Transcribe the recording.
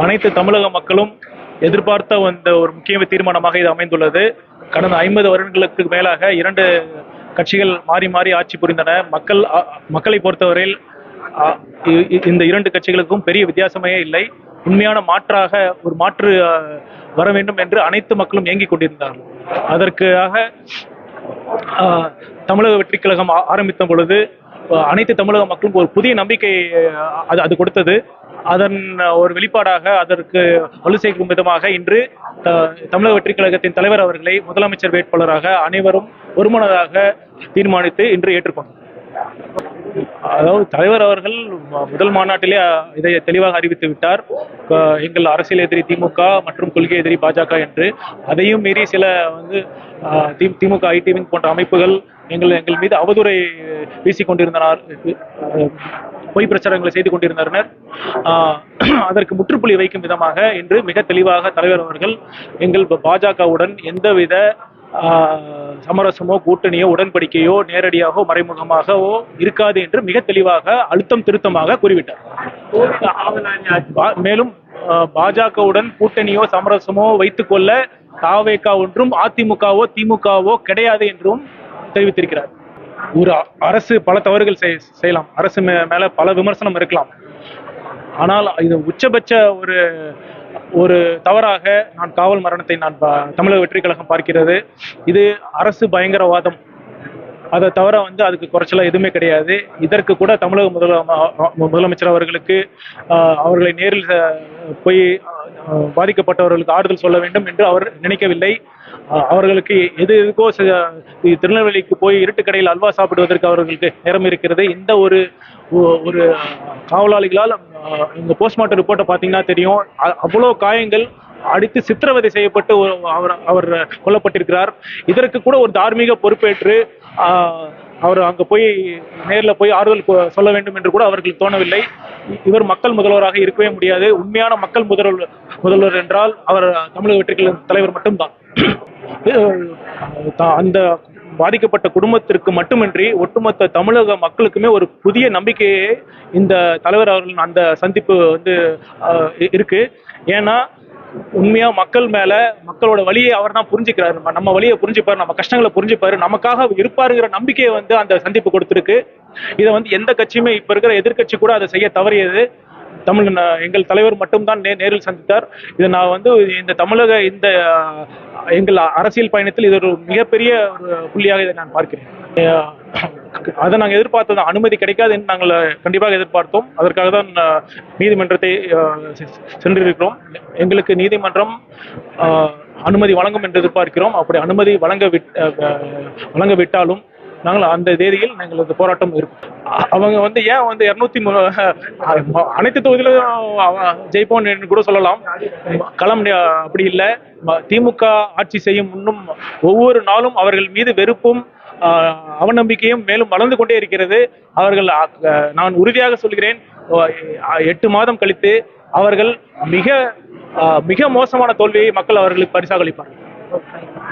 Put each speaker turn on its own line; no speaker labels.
அனைத்து தமிழக மக்களும் எதிர்பார்த்த வந்த ஒரு முக்கிய தீர்மானமாக இது அமைந்துள்ளது. கடந்த ஐம்பது வருடங்களுக்கு மேலாக இரண்டு கட்சிகள் மாறி மாறி ஆட்சி புரிந்தன. மக்கள் அ- மக்களை பொறுத்தவரையில் இந்த இரண்டு கட்சிகளுக்கும் பெரிய வித்தியாசமே இல்லை. உண்மையான மாற்றாக ஒரு மாற்று வர வேண்டும் என்று அனைத்து மக்களும் ஏங்கிக் கொண்டிருந்தார்கள். அதற்காக தமிழக வெற்றிக் கழகம் ஆ- ஆரம்பித்த பொழுது அனைத்து தமிழக மக்களும் ஒரு புதிய நம்பிக்கை அது அது கொடுத்தது. அதன் ஒரு வெளிப்பாடாக அதற்கு வலு சேர்க்கும் விதமாக இன்று த- தமிழக வெற்றிக் கழகத்தின் தலைவர் அவர்களை முதலமைச்சர் வேட்பாளராக அனைவரும் ஒருமனதாக தீர்மானித்து இன்று ஏற்றுக்கொண்டார் அதாவது தலைவர் அவர்கள் முதல் மாநாட்டிலே இதை தெளிவாக அறிவித்து விட்டார். எங்கள் அரசியல் எதிரி திமுக மற்றும் கொள்கை எதிரி பாஜக என்று. அதையும் மீறி சில வந்து திமுக ஐடி போன்ற அமைப்புகள் எங்கள் எங்கள் மீது அவதூறை வீசிக் கொண்டிருந்தனர் பொய் பிரச்சாரங்களை செய்து கொண்டிருந்தனர். அதற்கு முற்றுப்புள்ளி வைக்கும் விதமாக இன்று மிக தெளிவாக தலைவர் அவர்கள் எங்கள் பாஜகவுடன் எந்தவித சமரசமோ கூட்டணியோ உடன்படிக்கையோ நேரடியாகவோ மறைமுகமாகவோ இருக்காது என்று மிக தெளிவாக அழுத்தம் திருத்தமாக கூறிவிட்டார். மேலும் பாஜகவுடன் கூட்டணியோ சமரசமோ வைத்துக்கொள்ள தாவேகா ஒன்றும் அதிமுகவோ திமுகவோ கிடையாது என்றும் தெரிவித்திருக்கிறார். ஒரு அரசு பல தவறுகள் செய்- செய்யலாம். அரசு மே- மேல பல விமர்சனம் இருக்கலாம். ஆனால் இது உச்சபட்ச ஒரு ஒரு தவறாக நான் காவல் மரணத்தை நான் தமிழக வெற்றி கழகம் பார்க்கிறது. இது அரசு பயங்கரவாதம். அதை தவிர வந்து அதுக்கு குறைச்சலா எதுவுமே கிடையாது. இதற்கு கூட தமிழக முதல முதலமைச்சர் அவர்களுக்கு ஆஹ், அவர்களை நேரில் போய் பாதிக்கப்பட்டவர்களுக்கு ஆறுதல் சொல்ல வேண்டும் என்று அவர் நினைக்கவில்லை. அவர்களுக்கு எது எதுக்கோ திருநெல்வேலிக்கு போய் இருட்டுக்கடையில் அல்வா சாப்பிடுவதற்கு அவர்களுக்கு நேரம் இருக்கிறது. இந்த ஒரு ஒரு காவலாளிகளால் இந்த போஸ்ட்மார்ட்டம் ரிப்போர்ட்டை பார்த்தீங்கன்னா தெரியும். அவ்வளோ காயங்கள் அடித்து சித்திரவதை செய்யப்பட்டு அவர் அவர் கொல்லப்பட்டிருக்கிறார். இதற்கு கூட ஒரு தார்மீக பொறுப்பேற்று அவர் அங்கு போய் நேர்ல போய் ஆறுதல் சொல்ல வேண்டும் என்று கூட அவர்களுக்கு தோணவில்லை. இவர் மக்கள் முதல்வராக இருக்கவே முடியாது. உண்மையான மக்கள் முதல்வர் முதல்வர் என்றால் அவர் தமிழக வெற்றிகள் தலைவர் மட்டும்தான். அந்த பாதிக்கப்பட்ட குடும்பத்திற்கு மட்டுமின்றி ஒட்டுமொத்த தமிழக மக்களுக்குமே ஒரு புதிய நம்பிக்கையே இந்த தலைவர் அவர்களின் அந்த சந்திப்பு வந்து இருக்கு. ஏன்னா உண்மையா மக்கள் மேல மக்களோட வழியை அவர் தான் புரிஞ்சுக்கிறாரு. நம்ம- நம்ம வழியை புரிஞ்சுப்பாரு நம்ம கஷ்டங்களை புரிஞ்சுப்பாரு. நமக்காக இருப்பாருங்கிற நம்பிக்கையை வந்து அந்த சந்திப்பு கொடுத்துருக்கு. இதை வந்து எந்த கட்சியுமே இப்ப இருக்கிற எதிர்கட்சி கூட அதை செய்ய தவறியது. தமிழ் எங்கள் தலைவர் மட்டும்தான் நே நேரில் சந்தித்தார். இதை நான் வந்து இந்த தமிழக இந்த எங்கள் அரசியல் பயணத்தில் இது ஒரு மிகப்பெரிய ஒரு புள்ளியாக இதை நான் பார்க்கிறேன். அதை நாங்கள் எதிர்பார்த்தது அனுமதி கிடைக்காது என்று நாங்கள் கண்டிப்பாக எதிர்பார்த்தோம். அதற்காக தான் நீதிமன்றத்தை அஹ், சென்றிருக்கிறோம். எங்களுக்கு நீதிமன்றம் அனுமதி வழங்கும் என்று எதிர்பார்க்கிறோம். அப்படி அனுமதி வழங்க விட் வழங்க விட்டாலும் நாங்கள் அந்த தேதியில் எங்களது போராட்டம் இருக்கும் அவங்க வந்து ஏன் வந்து இருநூத்தி அனைத்து தொகுதியிலும் ஜெயிப்போம் என்று கூட சொல்லலாம். களம் அப்படி இல்லை. திமுக ஆட்சி செய்யும் முன்னும் ஒவ்வொரு நாளும் அவர்கள் மீது வெறுப்பும் ஆஹ், அவநம்பிக்கையும் மேலும் வளர்ந்து கொண்டே இருக்கிறது. அவர்கள் நான் உறுதியாக சொல்கிறேன் எட்டு மாதம் கழித்து அவர்கள் மிக மிக மோசமான தோல்வியை மக்கள் அவர்களுக்கு பரிசாக அளிப்பார்கள்.